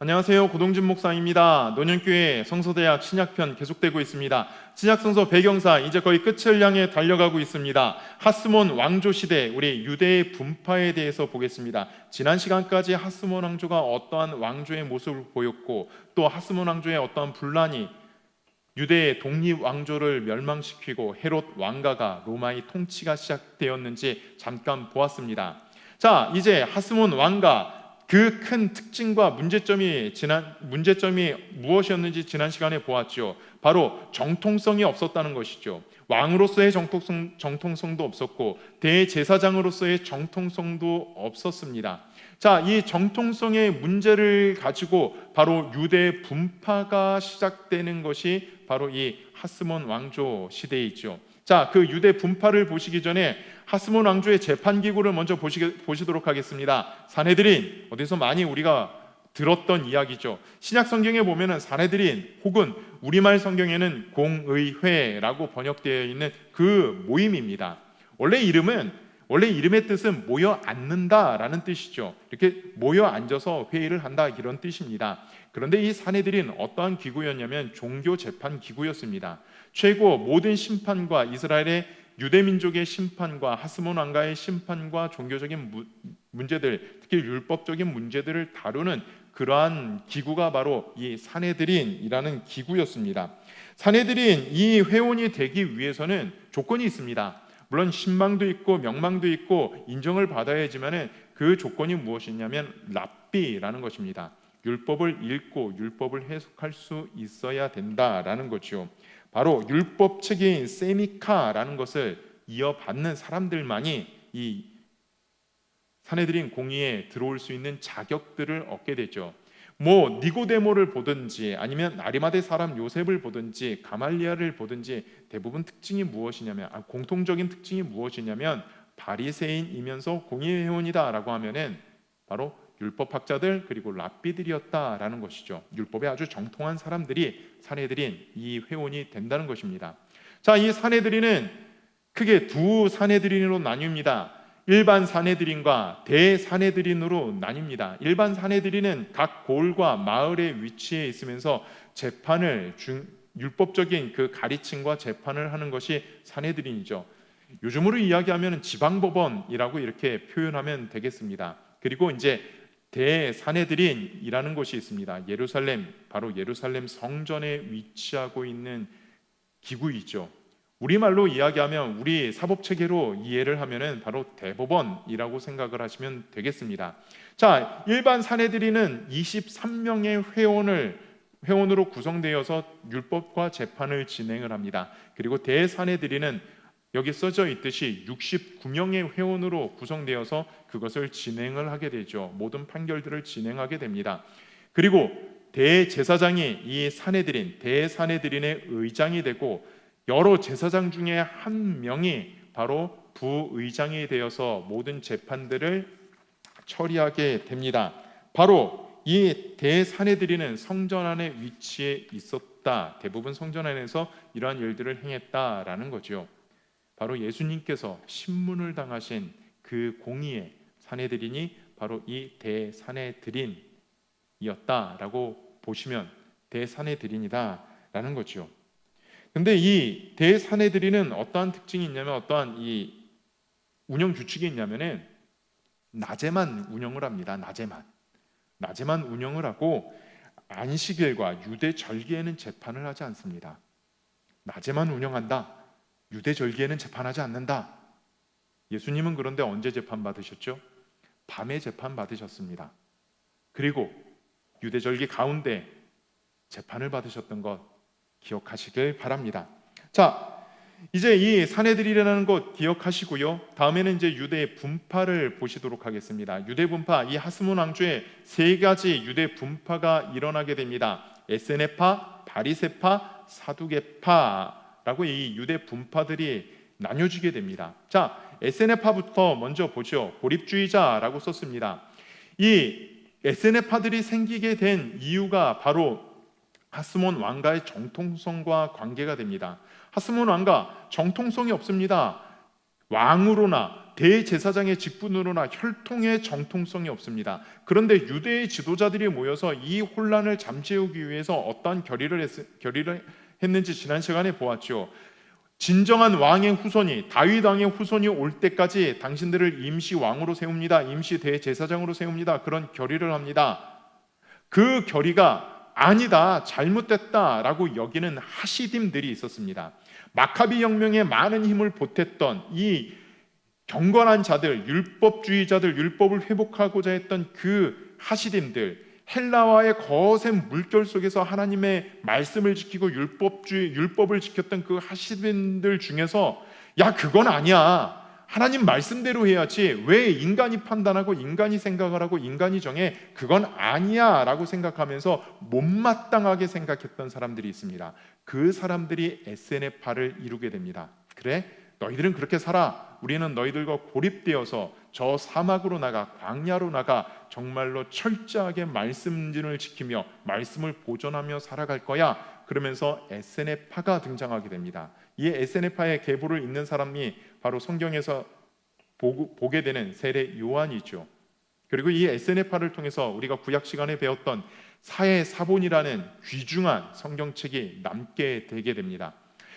안녕하세요. 고동진 목사입니다. 노년교회 성서대학 신약편 계속되고 있습니다. 신약성서 배경사 이제 거의 끝을 향해 달려가고 있습니다. 하스몬 왕조 시대 우리 유대의 분파에 대해서 보겠습니다. 지난 시간까지 하스몬 왕조가 어떠한 왕조의 모습을 보였고 또 하스몬 왕조의 어떠한 분란이 유대의 독립 왕조를 멸망시키고 헤롯 왕가가 로마의 통치가 시작되었는지 잠깐 보았습니다. 자, 이제 하스몬 왕가 그 큰 특징과 문제점이 지난 문제점이 무엇이었는지 지난 시간에 보았죠. 바로 정통성이 없었다는 것이죠. 왕으로서의 정통성 정통성도 없었고 대제사장으로서의 정통성도 없었습니다. 자, 이 정통성의 문제를 가지고 바로 유대 분파가 시작되는 것이 바로 이 하스몬 왕조 시대이죠. 자, 그 유대 분파를 보시기 전에 하스몬 왕조의 재판 기구를 먼저 보시, 보시도록 하겠습니다. 사내들인 어디서 많이 우리가 들었던 이야기죠. 신약 성경에 보면은 사내들인 혹은 우리말 성경에는 공의회라고 번역되어 있는 그 모임입니다. 원래 이름은 원래 이름의 뜻은 모여 앉는다라는 뜻이죠. 이렇게 모여 앉아서 회의를 한다 이런 뜻입니다. 그런데 이 사내들인 어떠한 기구였냐면 종교 재판 기구였습니다. 최고 모든 심판과 이스라엘의 유대 민족의 심판과 하스몬 왕가의 심판과 종교적인 무, 문제들, 특히 율법적인 문제들을 다루는 그러한 기구가 바로 이 사내들인이라는 기구였습니다. 사내들인 이 회원이 되기 위해서는 조건이 있습니다. 물론 신망도 있고 명망도 있고 인정을 받아야지만은 그 조건이 무엇이냐면 랍비라는 것입니다. 율법을 읽고 율법을 해석할 수 있어야 된다라는 거죠. 바로 율법 체계인 세미카라는 것을 이어받는 사람들만이 이 사내들인 공의에 들어올 수 있는 자격들을 얻게 되죠. 뭐 니고데모를 보든지 아니면 아리마대 사람 요셉을 보든지 가말리아를 보든지 대부분 특징이 무엇이냐면 아, 공통적인 특징이 무엇이냐면 바리새인이면서 공의 회원이다라고 하면은 바로 율법 학자들 그리고 랍비들이었다라는 것이죠. 율법에 아주 정통한 사람들이 사내들인 이 회원이 된다는 것입니다. 자, 이 사내들인은 크게 두 사내들인으로 나뉩니다. 일반 사내들인과 대사내들인으로 나뉩니다. 일반 사내들인은 각 골과 마을에 위치해 있으면서 재판을 중, 율법적인 그 가르침과 재판을 하는 것이 사내들인이죠. 요즘으로 이야기하면 지방법원이라고 이렇게 표현하면 되겠습니다. 그리고 이제 대사내들인이라는 곳이 있습니다. 예루살렘 바로 예루살렘 성전에 위치하고 있는 기구이죠. 우리말로 이야기하면 우리 사법 체계로 이해를 하면은 바로 대법원이라고 생각을 하시면 되겠습니다. 자, 일반 사내들이는 23명의 회원을 회원으로 구성되어서 율법과 재판을 진행을 합니다. 그리고 대사내들이는 여기 써져 있듯이 69명의 회원으로 구성되어서 그것을 진행을 하게 되죠. 모든 판결들을 진행하게 됩니다. 그리고 대제사장이 이 사내들인 대사내들인의 의장이 되고 여러 제사장 중에 한 명이 바로 부의장이 되어서 모든 재판들을 처리하게 됩니다. 바로 이 대사내들이는 성전 안에 위치해 있었다. 대부분 성전 안에서 이러한 일들을 행했다라는 거죠. 바로 예수님께서 신문을 당하신 그 공의의 사내들이니 바로 이 대사내들인이었다라고 보시면 대사내들인이다라는 거죠. 근데 이 대사내들이는 어떠한 특징이 있냐면 어떠한 이 운영 규칙이 있냐면은 낮에만 운영을 합니다. 낮에만. 낮에만 운영을 하고 안식일과 유대 절기에는 재판을 하지 않습니다. 낮에만 운영한다. 유대 절기에는 재판하지 않는다. 예수님은 그런데 언제 재판 받으셨죠? 밤에 재판 받으셨습니다. 그리고 유대 절기 가운데 재판을 받으셨던 것 기억하시길 바랍니다. 자, 이제 이 사내들이라는 것 기억하시고요. 다음에는 이제 유대의 분파를 보시도록 하겠습니다. 유대 분파, 이 하스몬 왕조에 세 가지 유대 분파가 일어나게 됩니다. 에세네파, 바리세파, 사두개파라고 이 유대 분파들이 나뉘어지게 됩니다. 자, 에세네파부터 먼저 보죠. 고립주의자라고 썼습니다. 이 에세네파들이 생기게 된 이유가 바로 하스몬 왕가의 정통성과 관계가 됩니다. 하스몬 왕가 정통성이 없습니다. 왕으로나 대제사장의 직분으로나 혈통의 정통성이 없습니다. 그런데 유대의 지도자들이 모여서 이 혼란을 잠재우기 위해서 어떠한 결의를, 했, 결의를 했는지 지난 시간에 보았죠. 진정한 왕의 후손이 다윗 왕의 후손이 올 때까지 당신들을 임시 왕으로 세웁니다. 임시 대제사장으로 세웁니다. 그런 결의를 합니다. 그 결의가 아니다, 잘못됐다 라고 여기는 하시딤들이 있었습니다. 마카비 혁명에 많은 힘을 보탰던 이 경건한 자들, 율법주의자들, 율법을 회복하고자 했던 그 하시딤들, 헬라와의 거센 물결 속에서 하나님의 말씀을 지키고 율법주의 율법을 지켰던 그 하시딤들 중에서 야 그건 아니야. 하나님 말씀대로 해야지. 왜 인간이 판단하고 인간이 생각을 하고 인간이 정해? 그건 아니야 라고 생각하면서 못마땅하게 생각했던 사람들이 있습니다. 그 사람들이 SNF파를 이루게 됩니다. 그래? 너희들은 그렇게 살아. 우리는 너희들과 고립되어서 저 사막으로 나가 광야로 나가 정말로 철저하게 말씀을 지키며 말씀을 보존하며 살아갈 거야. 그러면서 SNF파가 등장하게 됩니다. 이 SNF파의 계보를 잇는 사람이 바로 성경에서 보게 되는 세례 요한이죠. 그리고 이 SNF파를 통해서 우리가 구약 시간에 배웠던 사회 사본이라는 귀중한 성경책이 남게 되게 됩니다.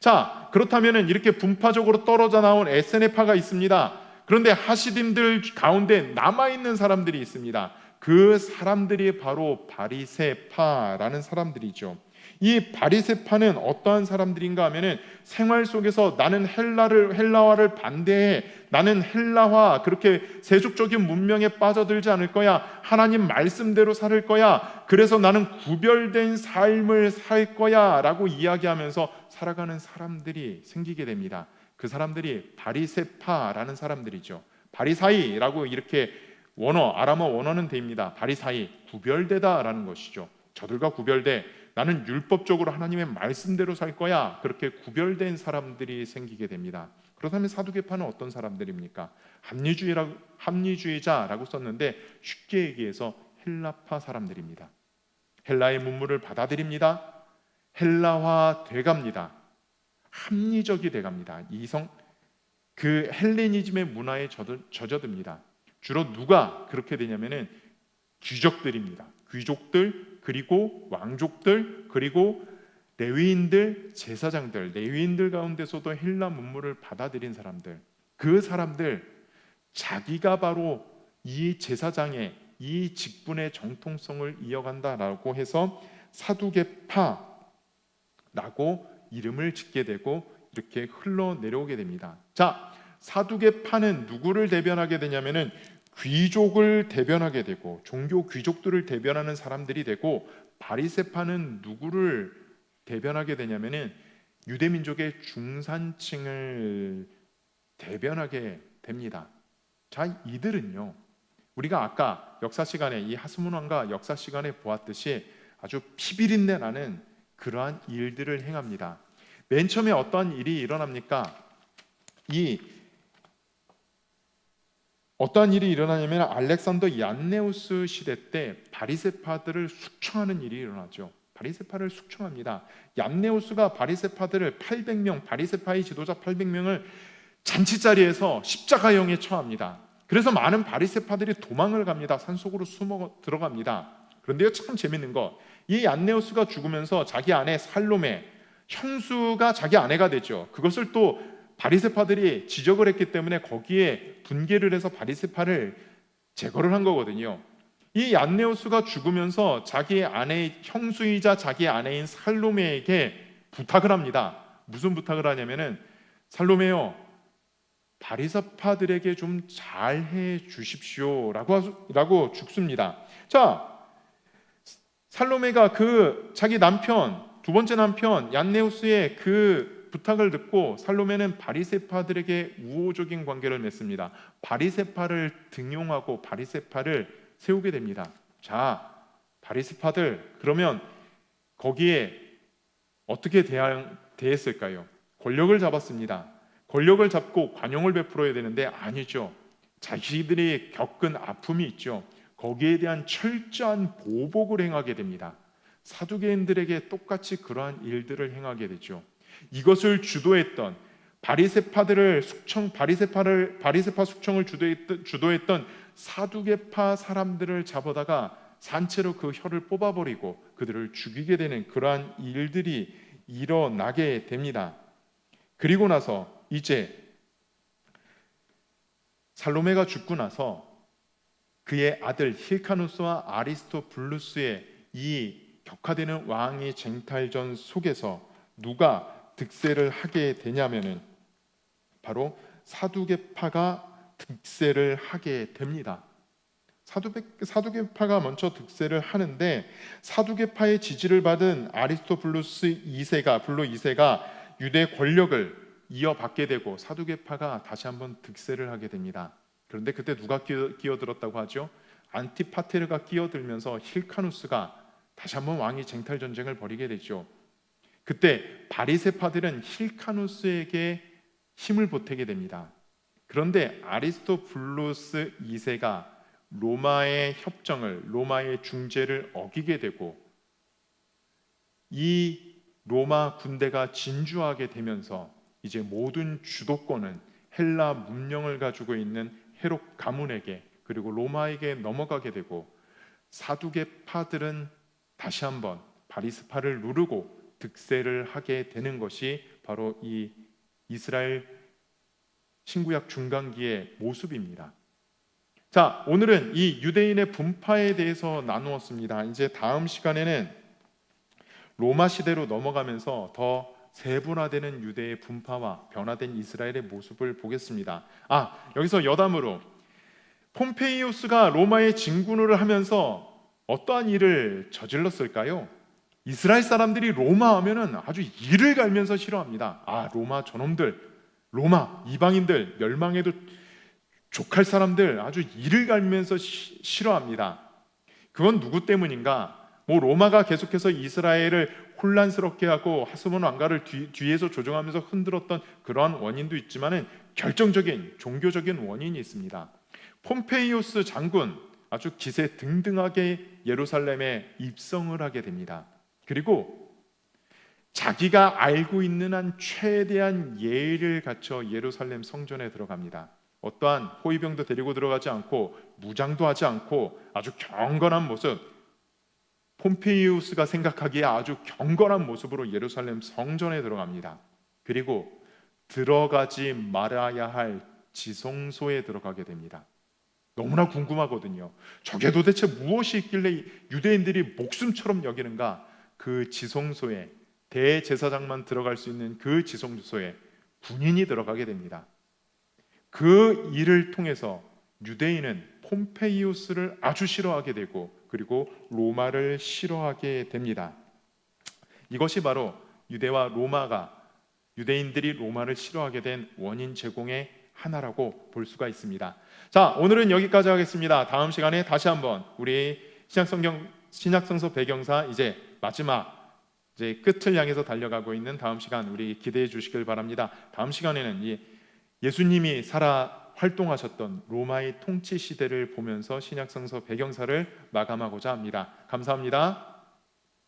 자, 그렇다면 이렇게 분파적으로 떨어져 나온 SNF파가 있습니다. 그런데 하시딤들 가운데 남아 있는 사람들이 있습니다. 그 사람들이 바로 바리새파라는 사람들이죠. 이 바리새파는 어떠한 사람들인가 하면은 생활 속에서 나는 헬라를 헬라화를 반대해 나는 헬라화 그렇게 세속적인 문명에 빠져들지 않을 거야 하나님 말씀대로 살 거야 그래서 나는 구별된 삶을 살 거야라고 이야기하면서 살아가는 사람들이 생기게 됩니다. 그 사람들이 바리세파라는 사람들이죠. 바리사이라고 이렇게 원어 아람어 원어는 됩니다. 바리사이 구별되다라는 것이죠. 저들과 구별돼 나는 율법적으로 하나님의 말씀대로 살 거야. 그렇게 구별된 사람들이 생기게 됩니다. 그렇다면 사두개파는 어떤 사람들입니까? 합리주의라 합리주의자라고 썼는데 쉽게 얘기해서 헬라파 사람들입니다. 헬라의 문물을 받아들입니다. 헬라화 돼갑니다. 합리적이 돼갑니다. 이성 그 헬레니즘의 문화에 젖어듭니다. 주로 누가 그렇게 되냐면은 귀족들입니다. 귀족들 그리고 왕족들 그리고 레위인들 제사장들 레위인들 가운데서도 헬라 문물을 받아들인 사람들 그 사람들 자기가 바로 이 제사장의 이 직분의 정통성을 이어간다라고 해서 사두개파라고 이름을 짓게 되고 이렇게 흘러내려오게 됩니다. 자, 사두개파는 누구를 대변하게 되냐면은 귀족을 대변하게 되고 종교 귀족들을 대변하는 사람들이 되고 바리새파는 누구를 대변하게 되냐면은 유대 민족의 중산층을 대변하게 됩니다. 자, 이들은요. 우리가 아까 역사 시간에 이 하스문 왕과 역사 시간에 보았듯이 아주 피비린내 나는 그러한 일들을 행합니다. 맨 처음에 어떠한 일이 일어납니까? 이 어떠한 일이 일어나냐면 알렉산더 얀네우스 시대 때 바리세파들을 숙청하는 일이 일어나죠. 바리세파를 숙청합니다. 얀네우스가 바리세파들을 800명, 바리세파의 지도자 800명을 잔치 자리에서 십자가형에 처합니다. 그래서 많은 바리세파들이 도망을 갑니다. 산속으로 숨어 들어갑니다. 그런데요, 참 재밌는 거, 이 얀네우스가 죽으면서 자기 아내 살로메, 형수가 자기 아내가 되죠. 그것을 또 바리세파들이 지적을 했기 때문에 거기에 분개를 해서 바리세파를 제거를 한 거거든요. 이 얀네오스가 죽으면서 자기 아내 형수이자 자기 아내인 살로메에게 부탁을 합니다. 무슨 부탁을 하냐면은 살로메요 바리사파들에게 좀 잘 해 주십시오라고 라고 죽습니다. 자 살로메가 그 자기 남편 두 번째 남편 얀네우스의 그 부탁을 듣고 살로메는 바리세파들에게 우호적인 관계를 맺습니다. 바리세파를 등용하고 바리세파를 세우게 됩니다. 자, 바리세파들 그러면 거기에 어떻게 대한, 대했을까요? 권력을 잡았습니다. 권력을 잡고 관용을 베풀어야 되는데 아니죠. 자기들이 겪은 아픔이 있죠. 거기에 대한 철저한 보복을 행하게 됩니다. 사두개인들에게 똑같이 그러한 일들을 행하게 되죠. 이것을 주도했던 바리세파들을 숙청 바리세파를 바리세파 숙청을 주도했던, 주도했던 사두개파 사람들을 잡아다가 산채로 그 혀를 뽑아버리고 그들을 죽이게 되는 그러한 일들이 일어나게 됩니다. 그리고 나서 이제 살로메가 죽고 나서 그의 아들 힐카누스와 아리스토블루스의 이 격화되는 왕의 쟁탈전 속에서 누가 득세를 하게 되냐면은 바로 사두개파가 득세를 하게 됩니다. 사두개, 사두개파가 먼저 득세를 하는데 사두개파의 지지를 받은 아리스토블루스 2세가 블루 2세가 유대 권력을 이어받게 되고 사두개파가 다시 한번 득세를 하게 됩니다. 그런데 그때 누가 끼어, 끼어들었다고 하죠? 안티파테르가 끼어들면서 힐카누스가 다시 한번 왕이 쟁탈 전쟁을 벌이게 되죠. 그때 바리세파들은 힐카누스에게 힘을 보태게 됩니다. 그런데 아리스토블루스 2세가 로마의 협정을 로마의 중재를 어기게 되고 이 로마 군대가 진주하게 되면서 이제 모든 주도권은 헬라 문명을 가지고 있는 헤롯 가문에게 그리고 로마에게 넘어가게 되고 사두개파들은 다시 한번 바리스파를 누르고 득세를 하게 되는 것이 바로 이 이스라엘 신구약 중간기의 모습입니다. 자, 오늘은 이 유대인의 분파에 대해서 나누었습니다. 이제 다음 시간에는 로마 시대로 넘어가면서 더 세분화되는 유대의 분파와 변화된 이스라엘의 모습을 보겠습니다. 아, 여기서 여담으로 폼페이우스가 로마에 진군을 하면서 어떠한 일을 저질렀을까요? 이스라엘 사람들이 로마 하면은 아주 이를 갈면서 싫어합니다. 아, 로마 저놈들, 로마 이방인들 멸망해도 족할 사람들 아주 이를 갈면서 시, 싫어합니다. 그건 누구 때문인가? 뭐 로마가 계속해서 이스라엘을 혼란스럽게 하고 하스몬 왕가를 뒤, 뒤에서 조종하면서 흔들었던 그러한 원인도 있지만은 결정적인 종교적인 원인이 있습니다. 폼페이오스 장군 아주 기세 등등하게 예루살렘에 입성을 하게 됩니다. 그리고 자기가 알고 있는 한 최대한 예의를 갖춰 예루살렘 성전에 들어갑니다. 어떠한 호위병도 데리고 들어가지 않고 무장도 하지 않고 아주 경건한 모습 폼페이우스가 생각하기에 아주 경건한 모습으로 예루살렘 성전에 들어갑니다. 그리고 들어가지 말아야 할 지성소에 들어가게 됩니다. 너무나 궁금하거든요. 저게 도대체 무엇이 있길래 유대인들이 목숨처럼 여기는가? 그 지성소에 대제사장만 들어갈 수 있는 그 지성소에 군인이 들어가게 됩니다. 그 일을 통해서 유대인은 폼페이우스를 아주 싫어하게 되고 그리고 로마를 싫어하게 됩니다. 이것이 바로 유대와 로마가 유대인들이 로마를 싫어하게 된 원인 제공의 하나라고 볼 수가 있습니다. 자, 오늘은 여기까지 하겠습니다. 다음 시간에 다시 한번 우리 신약성경 신약성서 배경사 이제 마지막 이제 끝을 향해서 달려가고 있는 다음 시간 우리 기대해 주시길 바랍니다. 다음 시간에는 이 예수님이 살아 활동하셨던 로마의 통치 시대를 보면서 신약성서 배경사를 마감하고자 합니다. 감사합니다.